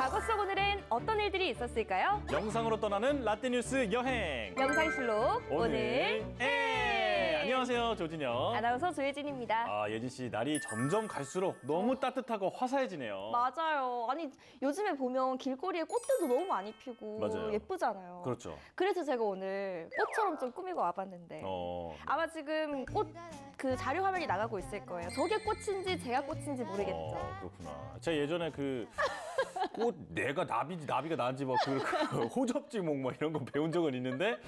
과거 속 오늘은 어떤 일들이 있었을까요? 영상으로 떠나는 라떼 뉴스 여행. 영상실록 오늘 에 안녕하세요 조진영. 아나운서 조혜진입니다. 아 예진 씨 날이 점점 갈수록 너무 따뜻하고 화사해지네요. 맞아요. 아니 요즘에 보면 길거리에 꽃들도 너무 많이 피고 맞아요. 예쁘잖아요. 그렇죠. 그래서 제가 오늘 꽃처럼 좀 꾸미고 와봤는데 어. 아마 지금 꽃 그 자료 화면이 나가고 있을 거예요. 저게 꽃인지 제가 꽃인지 모르겠죠. 어, 그렇구나. 제가 예전에 그 꽃 내가 나비지 나비가 나인지 막 그 그 호접지목 뭐 이런 거 배운 적은 있는데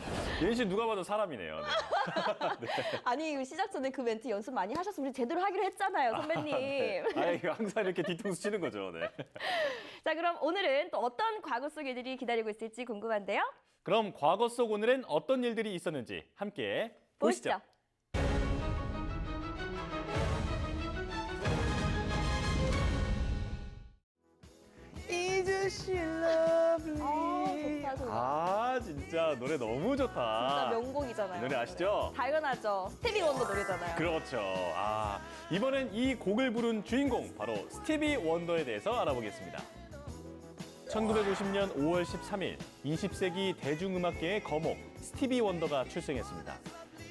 예진 씨 누가 봐도 사람이네요. 네. 아니 이거 시작 전에 그 멘트 연습 많이 하셔서 우리 제대로 하기로 했잖아요, 선배님. 네. 아 항상 이렇게 뒤통수 치는 거죠. 네. 자 그럼 오늘은 또 어떤 과거 속 일들이 기다리고 있을지 궁금한데요. 그럼 과거 속 오늘은 어떤 일들이 있었는지 함께 보시죠. 보시죠. 진짜 노래 너무 좋다. 진짜 명곡이잖아요. 노래 아시죠? 당연하죠. 스테비 원더 노래잖아요. 그렇죠. 아, 이번엔 이 곡을 부른 주인공 바로 스티비 원더에 대해서 알아보겠습니다. 1950년 5월 13일 20세기 대중음악계의 거목 스티비 원더가 출생했습니다.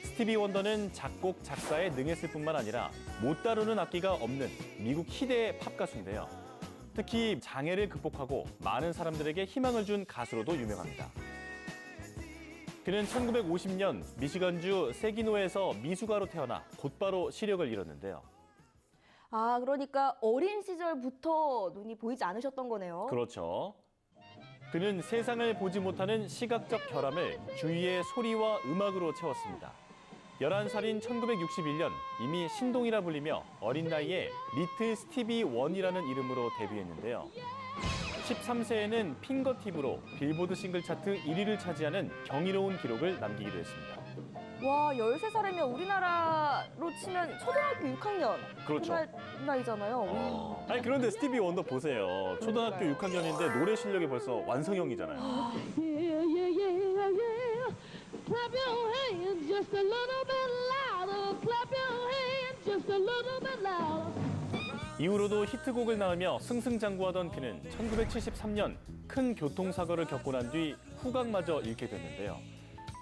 스티비 원더는 작곡, 작사에 능했을 뿐만 아니라 못 다루는 악기가 없는 미국 희대의 팝 가수인데요. 특히 장애를 극복하고 많은 사람들에게 희망을 준 가수로도 유명합니다. 그는 1950년 미시건주 세기노에서 미숙아로 태어나 곧바로 시력을 잃었는데요. 아 그러니까 어린 시절부터 눈이 보이지 않으셨던 거네요. 그렇죠. 그는 세상을 보지 못하는 시각적 결함을 주위의 소리와 음악으로 채웠습니다. 11살인 1961년 이미 신동이라 불리며 어린 나이에 리틀 스티비 원이라는 이름으로 데뷔했는데요. 13세에는 핑거팁으로 빌보드 싱글 차트 1위를 차지하는 경이로운 기록을 남기기도 했습니다. 와 13살이면 우리나라로 치면 초등학교 6학년 그렇죠. 그 나이- 나이잖아요. 아니 그런데 스티비 원더 보세요. 초등학교 6학년인데 노래 실력이 벌써 완성형이잖아요. Yeah, yeah, yeah, yeah. Clap your hands just a little bit louder. Clap your hands just a little bit louder. 이후로도 히트곡을 낳으며 승승장구하던 그는 1973년 큰 교통사고를 겪고 난 뒤 후각마저 잃게 됐는데요.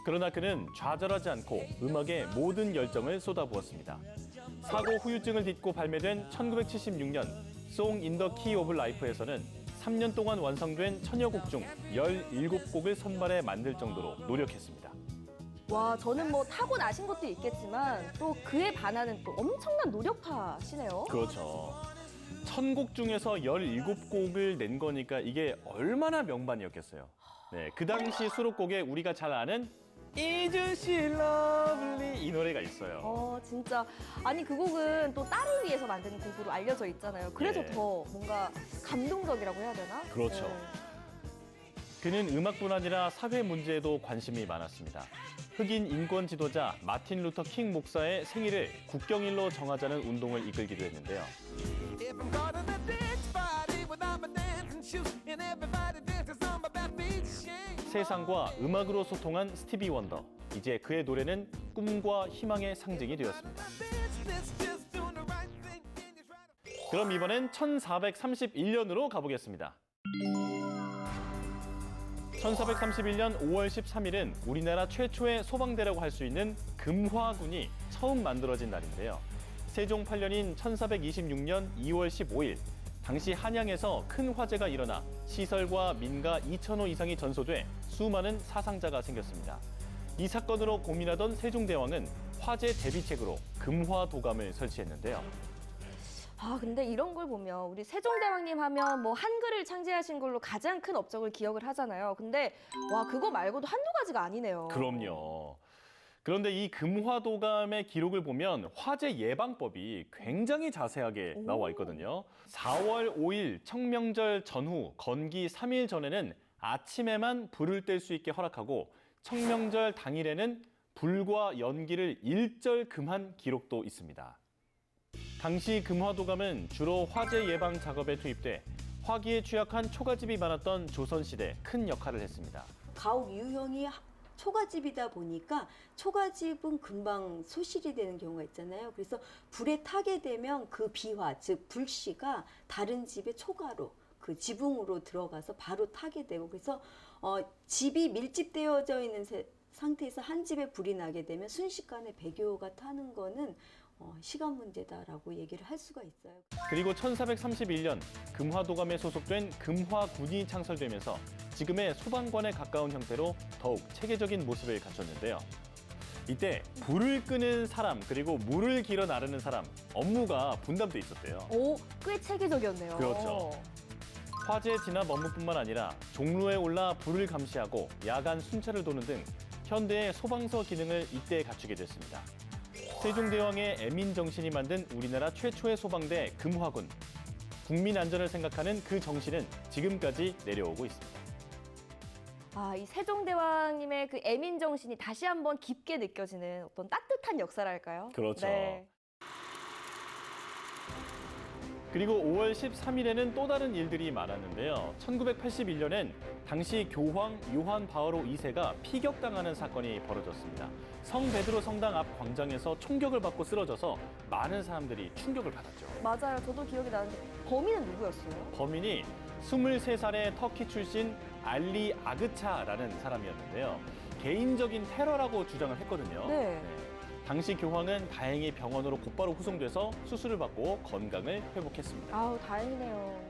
그러나 그는 좌절하지 않고 음악에 모든 열정을 쏟아부었습니다. 사고 후유증을 딛고 발매된 1976년 Song in the Key of Life에서는 3년 동안 완성된 천여 곡 중 17곡을 선발해 만들 정도로 노력했습니다. 와 저는 뭐 타고 나신 것도 있겠지만 또 그에 반하는 또 엄청난 노력파시네요. 그렇죠. 천 곡 중에서 17곡을 낸 거니까 이게 얼마나 명반이었겠어요. 네, 그 당시 수록곡에 우리가 잘 아는 Is She Lovely 이 노래가 있어요. 어 진짜 아니 그 곡은 또 딸을 위해서 만든 곡으로 알려져 있잖아요. 그래서 네. 더 뭔가 감동적이라고 해야 되나? 그렇죠. 네. 그는 음악뿐 아니라 사회 문제에도 관심이 많았습니다. 흑인 인권 지도자 마틴 루터 킹 목사의 생일을 국경일로 정하자는 운동을 이끌기도 했는데요. 세상과 음악으로 소통한 스티비 원더. 이제 그의 노래는 꿈과 희망의 상징이 되었습니다. 그럼 이번엔 1431년으로 가보겠습니다. 1431년 5월 13일은 우리나라 최초의 소방대라고 할 수 있는 금화군이 처음 만들어진 날인데요. 세종 8년인 1426년 2월 15일, 당시 한양에서 큰 화재가 일어나 시설과 민가 2천호 이상이 전소돼 수많은 사상자가 생겼습니다. 이 사건으로 고민하던 세종대왕은 화재 대비책으로 금화도감을 설치했는데요. 아 근데 이런 걸 보면 우리 세종대왕님 하면 뭐 한글을 창제하신 걸로 가장 큰 업적을 기억을 하잖아요. 근데 와 그거 말고도 한두 가지가 아니네요. 그럼요. 그런데 이 금화도감의 기록을 보면 화재 예방법이 굉장히 자세하게 오. 나와 있거든요. 4월 5일 청명절 전후 건기 3일 전에는 아침에만 불을 뗄 수 있게 허락하고 청명절 당일에는 불과 연기를 일절 금한 기록도 있습니다. 당시 금화도감은 주로 화재 예방 작업에 투입돼 화기에 취약한 초가집이 많았던 조선시대 큰 역할을 했습니다. 가옥 유형이 하- 초가집이다 보니까 초가집은 금방 소실이 되는 경우가 있잖아요. 그래서 불에 타게 되면 그 비화, 즉 불씨가 다른 집의 초가로 그그 지붕으로 들어가서 바로 타게 되고 그래서 어, 집이 밀집되어져 있는 세- 상태에서 한 집에 불이 나게 되면 순식간에 배교가 타는 거는 어, 시간 문제다라고 얘기를 할 수가 있어요. 그리고 1431년 금화도감에 소속된 금화군이 창설되면서 지금의 소방관에 가까운 형태로 더욱 체계적인 모습을 갖췄는데요. 이때 불을 끄는 사람 그리고 물을 길어 나르는 사람 업무가 분담돼 있었대요. 오, 꽤 체계적이었네요. 그렇죠. 화재 진압 업무뿐만 아니라 종로에 올라 불을 감시하고 야간 순찰을 도는 등 현대의 소방서 기능을 이때 갖추게 됐습니다. 세종대왕의 애민 정신이 만든 우리나라 최초의 소방대 금화군. 국민 안전을 생각하는 그 정신은 지금까지 내려오고 있습니다. 아, 이 세종대왕님의 그 애민 정신이 다시 한번 깊게 느껴지는 어떤 따뜻한 역사랄까요? 그렇죠. 네. 그리고 5월 13일에는 또 다른 일들이 많았는데요. 1981년엔 당시 교황 요한 바오로 2세가 피격당하는 사건이 벌어졌습니다. 성 베드로 성당 앞 광장에서 총격을 받고 쓰러져서 많은 사람들이 충격을 받았죠. 맞아요. 저도 기억이 나는데 범인은 누구였어요? 범인이 23살의 터키 출신 알리 아그차라는 사람이었는데요. 개인적인 테러라고 주장을 했거든요. 네. 당시 교황은 다행히 병원으로 곧바로 후송돼서 수술을 받고 건강을 회복했습니다. 아우, 다행이네요.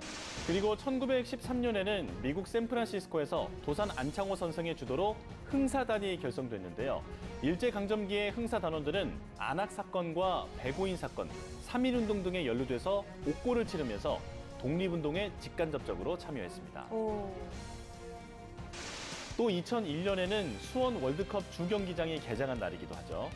그리고 1913년에는 미국 샌프란시스코에서 도산 안창호 선생의 주도로 흥사단이 결성됐는데요. 일제강점기의 흥사단원들은 안학 사건과 배고인 사건, 3.1운동 등에 연루돼서 옥고를 치르면서 독립운동에 직간접적으로 참여했습니다. 오. 또 2001년에는 수원 월드컵 주경기장이 개장한 날이기도 하죠.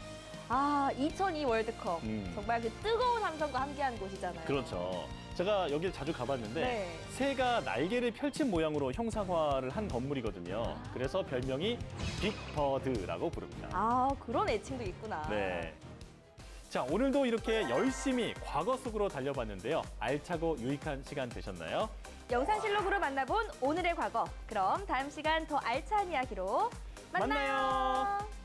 아, 2002 월드컵. 음. 정말 그 뜨거운 함성과 함께한 곳이잖아요. 그렇죠. 제가 여기를 자주 가봤는데 네. 새가 날개를 펼친 모양으로 형상화를 한 건물이거든요. 그래서 별명이 빅버드라고 부릅니다. 아, 그런 애칭도 있구나. 네. 자, 오늘도 이렇게 열심히 과거 속으로 달려봤는데요. 알차고 유익한 시간 되셨나요? 영상 실록으로 만나본 오늘의 과거. 그럼 다음 시간 더 알찬 이야기로 만나요. 만나요.